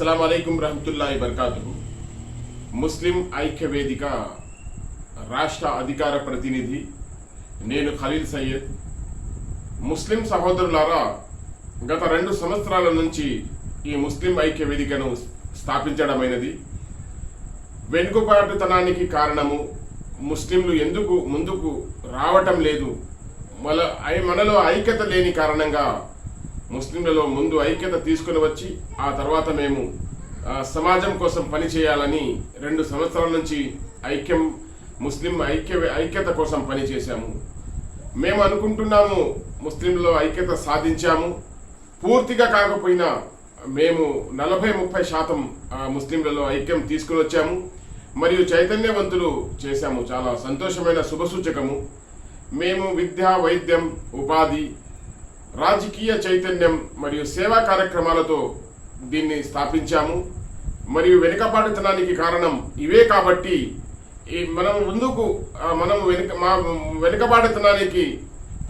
అస్సలం అయికం రహమతుల్లా బర్కాతు ముస్లిం ఐక్య వేదిక రాష్ట్ర అధికార ప్రతినిధి నేను ఖలీల్ సయ్యద్ ముస్లిం సహోదరులారా గత రెండు సంవత్సరాల నుంచి ఈ ముస్లిం ఐక్య వేదికను స్థాపించడమైనది. వెనుకబాటుతనానికి కారణము ముస్లింలు ఎందుకు ముందుకు రావటం లేదు. మన ఐ- మనలో ఐక్యత లేని కారణంగా ముస్లింలలో ముందు ఐక్యత తీసుకుని వచ్చి ఆ తర్వాత మేము సమాజం కోసం పనిచేయాలని రెండు సంవత్సరాల నుంచి ఐక్యం ముస్లిం ఐక్య ఐక్యత కోసం పనిచేశాము మేము అనుకుంటున్నాము ముస్లింలో ఐక్యత సాధించాము. పూర్తిగా కాకపోయినా మేము నలభై ముప్పై శాతం ముస్లింలలో ఐక్యం తీసుకుని వచ్చాము. మరియు చైతన్యవంతులు చేశాము. చాలా సంతోషమైన శుభసూచకము. మేము విద్య వైద్యం ఉపాధి రాజకీయ చైతన్యం మరియు సేవా కార్యక్రమాలతో దీన్ని స్థాపించాము. మరియు వెనుకబాటుతనానికి కారణం ఇవే కాబట్టి ఈ మనం ముందుకు మనం వెనుక మా వెనుకబాటుతనానికి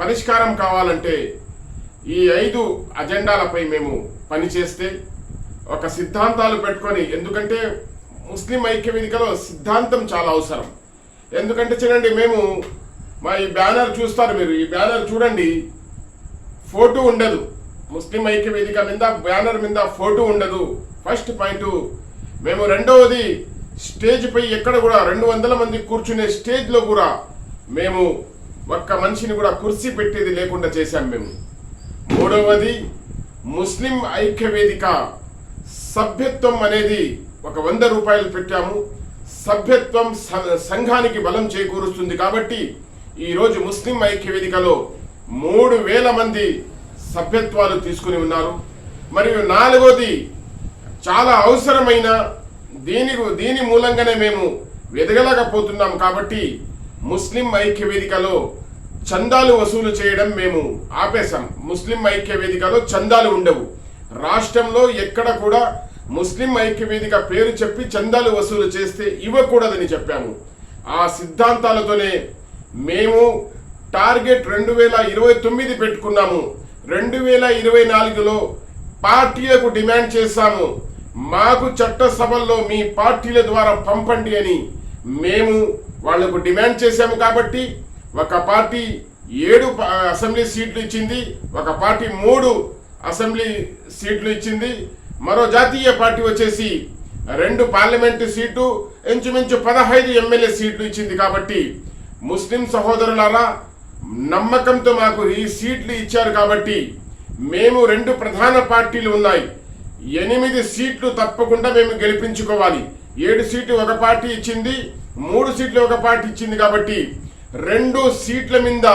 పరిష్కారం కావాలంటే ఈ ఐదు అజెండాలపై మేము పనిచేస్తే ఒక సిద్ధాంతాలు పెట్టుకొని ఎందుకంటే ముస్లిం ఐక్య వేదికలో సిద్ధాంతం చాలా అవసరం. ఎందుకంటే చూడండి మేము మా ఈ బ్యానర్ చూస్తారు మీరు ఈ బ్యానర్ చూడండి. ఫోటో ఉండదు. ముస్లిం ఐక్య వేదిక మీద బ్యానర్ మీద ఫోటో ఉండదు. ఫస్ట్ పాయింట్ మేము రెండవది స్టేజ్ పై ఎక్కడ కూడా రెండు వందల మంది కూర్చునే స్టేజ్లో కూడా మేము ఒక్క మనిషిని కూడా కుర్చీ పెట్టేది లేకుండా చేశాం మేము. మూడవది ముస్లిం ఐక్య వేదిక సభ్యత్వం అనేది ఒక వంద రూపాయలు పెట్టాము. సభ్యత్వం సంఘానికి బలం చేకూరుస్తుంది కాబట్టి ఈరోజు ముస్లిం ఐక్య వేదికలో మూడు వేల మంది సభ్యత్వాలు తీసుకుని ఉన్నారు. మరియు నాలుగోది చాలా అవసరమైన దీని దీని మూలంగానే మేము ఎదగలేకపోతున్నాం కాబట్టి ముస్లిం ఐక్య వేదికలో చందాలు వసూలు చేయడం మేము ఆపేశాం. ముస్లిం ఐక్య వేదికలో చందాలు ఉండవు. రాష్ట్రంలో ఎక్కడ కూడా ముస్లిం ఐక్య వేదిక పేరు చెప్పి చందాలు వసూలు చేస్తే ఇవ్వకూడదని చెప్పాము. ఆ సిద్ధాంతాలతోనే మేము టార్గెట్ రెండు వేల ఇరవై తొమ్మిది పెట్టుకున్నాము. రెండు వేల ఇరవై నాలుగులో పార్టీలకు డిమాండ్ చేశాము. మాకు చట్టసభల్లో మీ పార్టీల ద్వారా పంపండి అని మేము వాళ్ళకు డిమాండ్ చేశాము కాబట్టి ఒక పార్టీ ఏడు ప- అసెంబ్లీ సీట్లు ఇచ్చింది ఒక పార్టీ మూడు అసెంబ్లీ సీట్లు ఇచ్చింది మరో జాతీయ పార్టీ వచ్చేసి రెండు పార్లమెంటు సీటు ఇంచుమించు పదహైదు ఎమ్మెల్యే సీట్లు ఇచ్చింది కాబట్టి ముస్లిం సహోదరులారా నమ్మకంతో మాకు ఈ సీట్లు ఇచ్చారు కాబట్టి మేము రెండు ప్రధాన పార్టీలు ఉన్నాయి. ఎనిమిది సీట్లు తప్పకుండా మేము గెలిపించుకోవాలి. ఏడు సీట్లు ఒక పార్టీ ఇచ్చింది మూడు సీట్లు ఒక పార్టీ ఇచ్చింది కాబట్టి రెండు సీట్ల మీద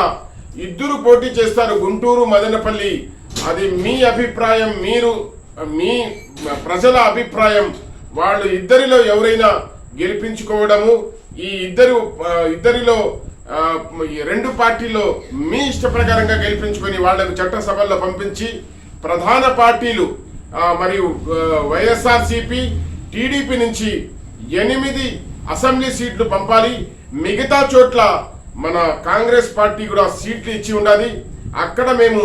ఇద్దరు పోటీ చేస్తారు గుంటూరు మదనపల్లి. అది మీ అభిప్రాయం మీరు మీ ప్రజల అభిప్రాయం. వాళ్ళు ఇద్దరిలో ఎవరైనా గెలిపించుకోవడము ఈ ఇద్దరు ఇద్దరిలో రెండు పార్టీల్లో మీ ఇష్ట ప్రకారంగా గెలిపించుకొని వాళ్ళకు చట్టసభల్లో పంపించి ప్రధాన పార్టీలు మరియు వైఎస్ఆర్సిపి టీడీపీ నుంచి ఎనిమిది అసెంబ్లీ సీట్లు పంపాలి. మిగతా చోట్ల మన కాంగ్రెస్ పార్టీ కూడా సీట్లు ఇచ్చి ఉండాలి. అక్కడ మేము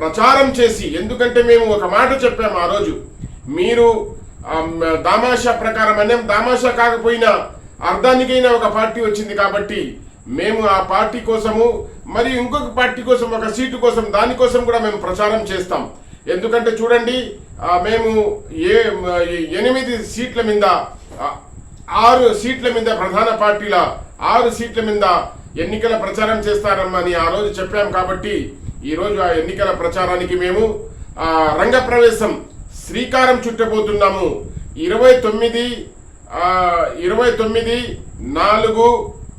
ప్రచారం చేసి ఎందుకంటే మేము ఒక మాట చెప్పాము ఆ రోజు. మీరు దామాషా ప్రకారం అనేం దామాషా కాకపోయినా అర్ధానికైనా ఒక పార్టీ వచ్చింది కాబట్టి మేము ఆ పార్టీ కోసము మరియు ఇంకొక పార్టీ కోసం ఒక సీటు కోసం దానికోసం కూడా మేము ప్రచారం చేస్తాం. ఎందుకంటే చూడండి మేము ఏ ఎనిమిది సీట్ల మీద ఆరు సీట్ల మీద ప్రధాన పార్టీల ఆరు సీట్ల మీద ఎన్నికల ప్రచారం చేస్తారమ్మని ఆ రోజు చెప్పాం కాబట్టి ఈరోజు ఆ ఎన్నికల ప్రచారానికి మేము రంగ రంగప్రవేశం శ్రీకారం చుట్టబోతున్నాము. ఇరవై తొమ్మిది ఇరవై తొమ్మిది నాలుగు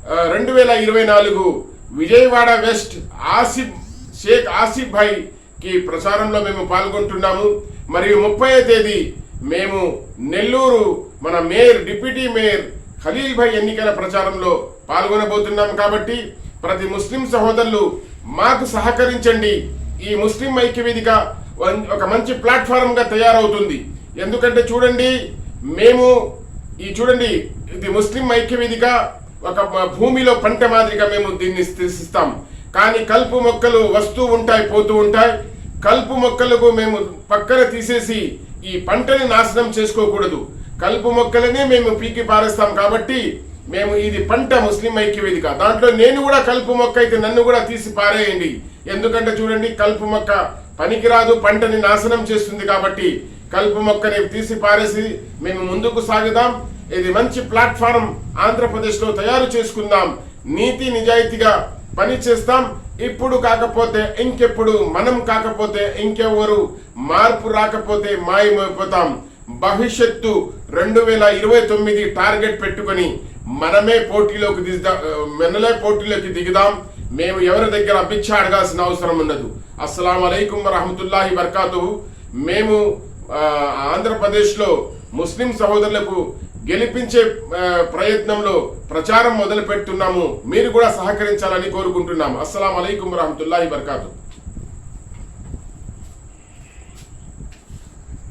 రెండు వేల ఇరవై నాలుగు విజయవాడ వెస్ట్ ఆసిఫ్ షేక్ ఆసిఫ్ భాయ్కి ప్రచారంలో మేము పాల్గొంటున్నాము. మరియు ముప్పై తేదీ మేము నెల్లూరు మన mayor deputy mayor Khalil bhai ఎన్నికల ప్రచారంలో పాల్గొనబోతున్నాం కాబట్టి ప్రతి ముస్లిం సహోదరులు మాకు సహకరించండి. ఈ ముస్లిం ఐక్య వేదిక వన్- ఒక మంచి ప్లాట్ఫారంగా తయారవుతుంది. ఎందుకంటే చూడండి మేము ఈ చూడండి ఇది ముస్లిం ఐక్య వేదిక ఒక భూమిలో పంట మాదిరిగా మేము దీన్ని స్థిస్తాం కానీ కలుపు మొక్కలు వస్తూ ఉంటాయి పోతూ ఉంటాయి. కలుపు మొక్కలకు మేము పక్కన తీసేసి ఈ పంటని నాశనం చేసుకోకూడదు. కలుపు మొక్కలనే మేము పీకి పారేస్తాం కాబట్టి మేము ఇది పంట ముస్లిం ఐక్య వేదిక దాంట్లో నేను కూడా కలుపు మొక్క అయితే నన్ను కూడా తీసి పారేయండి. ఎందుకంటే చూడండి కలుపు మొక్క పనికిరాదు పంటని నాశనం చేస్తుంది కాబట్టి కలుపు మొక్కని తీసి పారేసి మేము ముందుకు సాగుదాం. ఇది మంచి ప్లాట్ఫారం ఆంధ్రప్రదేశ్లో తయారు చేసుకుందాం. నీతి నిజాయితీగా పని చేస్తాం. ఇప్పుడు కాకపోతే ఇంకెప్పుడు మనం కాకపోతే ఇంకెవరు మార్పు రాకపోతే మాయమైపోతాం. భవిష్యత్తు రెండు వేల ఇరవై తొమ్మిది టార్గెట్ పెట్టుకొని మనమే పోటీలోకి దిగుదాం మనలే పోటీలోకి దిగుదాం. మేము ఎవరి దగ్గర అభిక్ష అడగాల్సిన అవసరం ఉండదు. అస్సలం అలైకుం వరహమతుల్లాహి బర్కాతు మేము ఆంధ్రప్రదేశ్లో ముస్లిం సహోదరులకు గెలిపించే ప్రయత్నంలో ప్రచారం మొదలు పెడుతున్నాము మీరు కూడా సహకరించాలని కోరుకుంటున్నాము. అస్సలం అలైకుం వరహమతుల్లాహి బర్కాతు